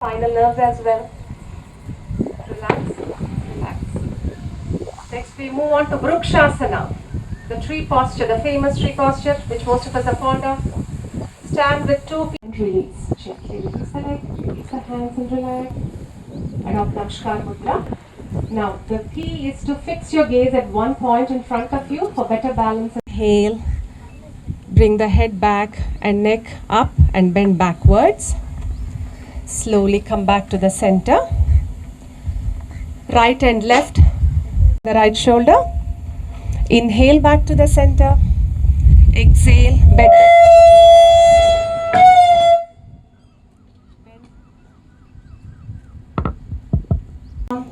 spinal nerves as well. Relax, relax. Next, we move on to Vrukshasana, the tree posture, the famous tree posture, which most of us are fond of. Stand with two feet and release. Gently release the leg, release the hands and relax. Adopt Namaskar Mudra. Now, the key is to fix your gaze at one point in front of you for better balance. Inhale. Bring the head back and neck up and bend backwards. Slowly come back to the center. Right and left, the right shoulder. Inhale back to the center. Exhale, bend.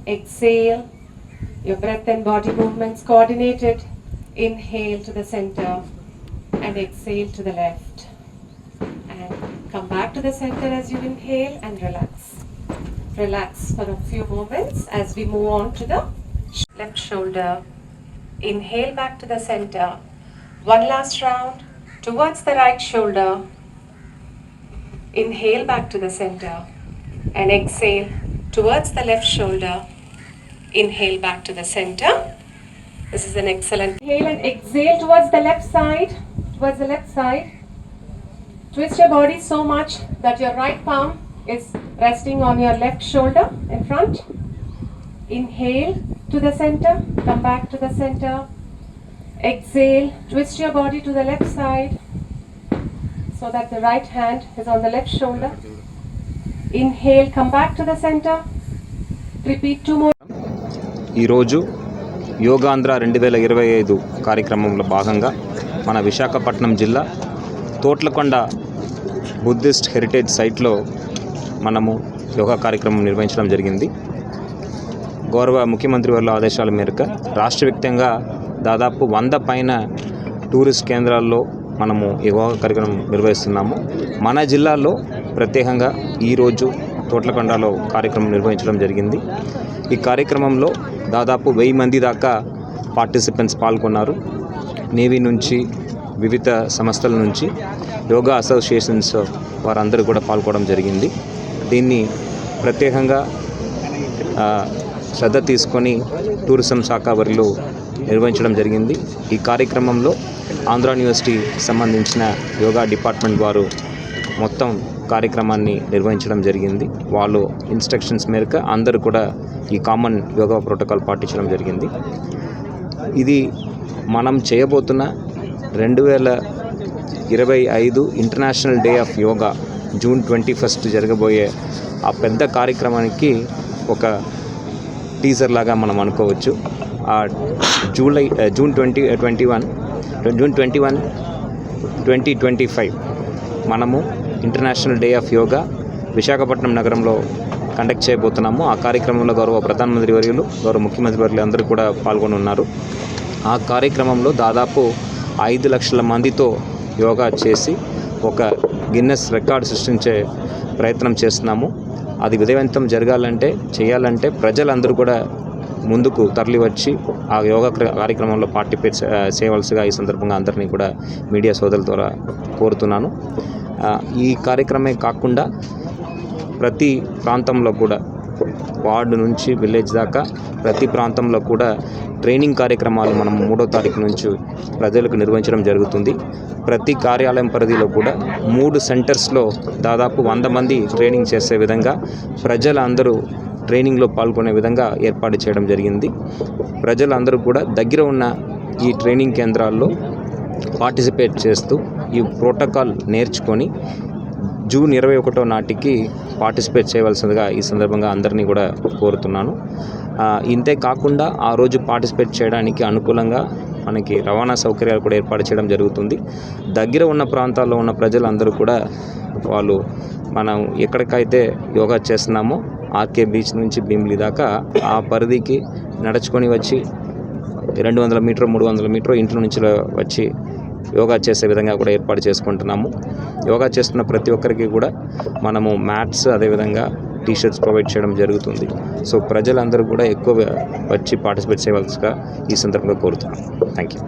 Exhale. Your breath and body movements coordinated. Inhale to the center and exhale to the left. Come back to the center as you inhale and relax. Relax for a few moments as we move on to the left shoulder. Inhale back to the center. One last round towards the right shoulder. Inhale back to the center and exhale towards the left shoulder. Inhale back to the center. This is an excellent. Inhale and exhale towards the left side. Towards the left side. Twist your body so much that your right palm is resting on your left shoulder in front. Inhale to the center. Come back to the center. Exhale. Twist your body to the left side so that the right hand is on the left shoulder. Inhale. Come back to the center. Repeat two more. ఈరోజు యోగాంధ్ర రెండు వేల ఇరవై ఐదు కార్యక్రమంలో భాగంగా మన విశాఖపట్నం జిల్లా Thotlakonda Buddhist heritage సైట్లో మనము యోగా కార్యక్రమం నిర్వహించడం జరిగింది. గౌరవ ముఖ్యమంత్రి వారి ఆదేశాల మేరకు రాష్ట్ర వ్యాప్తంగా దాదాపు వంద పైన టూరిస్ట్ కేంద్రాల్లో మనము ఈ యోగా కార్యక్రమం నిర్వహిస్తున్నాము. మన జిల్లాలో ప్రత్యేకంగా ఈరోజు తోట్లకొండలో కార్యక్రమం నిర్వహించడం జరిగింది. ఈ కార్యక్రమంలో దాదాపు వెయ్యి మంది దాకా పార్టిసిపెంట్స్ పాల్గొన్నారు. నేవీ నుంచి వివిధ సంస్థల నుంచి యోగా అసోసియేషన్స్ వారందరూ కూడా పాల్గొనడం జరిగింది. దీన్ని ప్రత్యేకంగా శ్రద్ధ తీసుకొని టూరిజం శాఖ వారిలో నిర్వహించడం జరిగింది. ఈ కార్యక్రమంలో ఆంధ్ర యూనివర్సిటీ సంబంధించిన యోగా డిపార్ట్మెంట్ వారు మొత్తం కార్యక్రమాన్ని నిర్వహించడం జరిగింది. వాళ్ళు ఇన్స్ట్రక్షన్స్ మేరకు అందరూ కూడా ఈ కామన్ యోగా ప్రోటోకాల్ పాటించడం జరిగింది. ఇది మనం చేయబోతున్న రెండు వేల ఇరవై ఐదు international day of yoga June twenty first జరగబోయే ఆ పెద్ద కార్యక్రమానికి ఒక టీజర్ లాగా మనం అనుకోవచ్చు. ఆ July June twenty twenty one June twenty one twenty twenty five మనము international day of yoga Visakhapatnam నగరంలో కండక్ట్ చేయబోతున్నాము. ఆ కార్యక్రమంలో గౌరవ ప్రధానమంత్రి వర్యులు గౌరవ ముఖ్యమంత్రి వర్యులు అందరూ కూడా పాల్గొని ఉన్నారు ఆ కార్యక్రమంలో దాదాపు ఐదు లక్షల మందితో యోగా చేసి ఒక గిన్నెస్ రికార్డ్ సృష్టించే ప్రయత్నం చేస్తున్నాము. అది విజయవంతం జరగాలంటే చేయాలంటే ప్రజలందరూ కూడా ముందుకు తరలి వచ్చి ఆ యోగా క్ర- కార్యక్రమంలో పార్టిసిపేట్ చేయవలసిగా ఈ సందర్భంగా అందరినీ కూడా మీడియా సోదరుల ద్వారా కోరుతున్నాను. ఈ కార్యక్రమే కాకుండా ప్రతి ప్రాంతంలో కూడా వార్డు నుంచి విలేజ్ దాకా ప్రతి ప్రాంతంలో కూడా ట్రైనింగ్ కార్యక్రమాలు మనం మూడో తారీఖు నుంచి ప్రజలకు నిర్వహించడం జరుగుతుంది. ప్రతి కార్యాలయం పరిధిలో కూడా మూడు సెంటర్స్లో దాదాపు వంద మంది ట్రైనింగ్ చేసే విధంగా ప్రజలందరూ ట్రైనింగ్లో పాల్గొనే విధంగా ఏర్పాటు చేయడం జరిగింది. ప్రజలందరూ కూడా దగ్గర ఉన్న ఈ ట్రైనింగ్ కేంద్రాల్లో పార్టిసిపేట్ చేస్తూ ఈ ప్రోటోకాల్ నేర్చుకొని జూన్ ఇరవై ఒకటో నాటికి పార్టిసిపేట్ చేయవలసిందిగా ఈ సందర్భంగా అందరినీ కూడా కోరుతున్నాను. ఇంతే కాకుండా ఆ రోజు పార్టిసిపేట్ చేయడానికి అనుకూలంగా మనకి రవాణా సౌకర్యాలు కూడా ఏర్పాటు చేయడం జరుగుతుంది. దగ్గర ఉన్న ప్రాంతాల్లో ఉన్న ప్రజలందరూ కూడా వాళ్ళు మనం ఎక్కడికైతే యోగా చేస్తున్నామో ఆర్కే బీచ్ నుంచి భీమిలి దాకా ఆ పరిధికి నడుచుకొని వచ్చి రెండు వందల మీటర్ మూడు వందల మీటర్ ఇంట్లో నుంచి వచ్చి యోగా చేసే విధంగా కూడా ఏర్పాటు చేసుకుంటున్నాము. యోగా చేస్తున్న ప్రతి ఒక్కరికి కూడా మనము మ్యాట్స్ అదేవిధంగా టీ షర్ట్స్ ప్రొవైడ్ చేయడం జరుగుతుంది. సో ప్రజలందరూ కూడా ఎక్కువ వచ్చి పార్టిసిపేట్ చేయవలసిగా ఈ సందర్భంగా కోరుతున్నాం. Thank you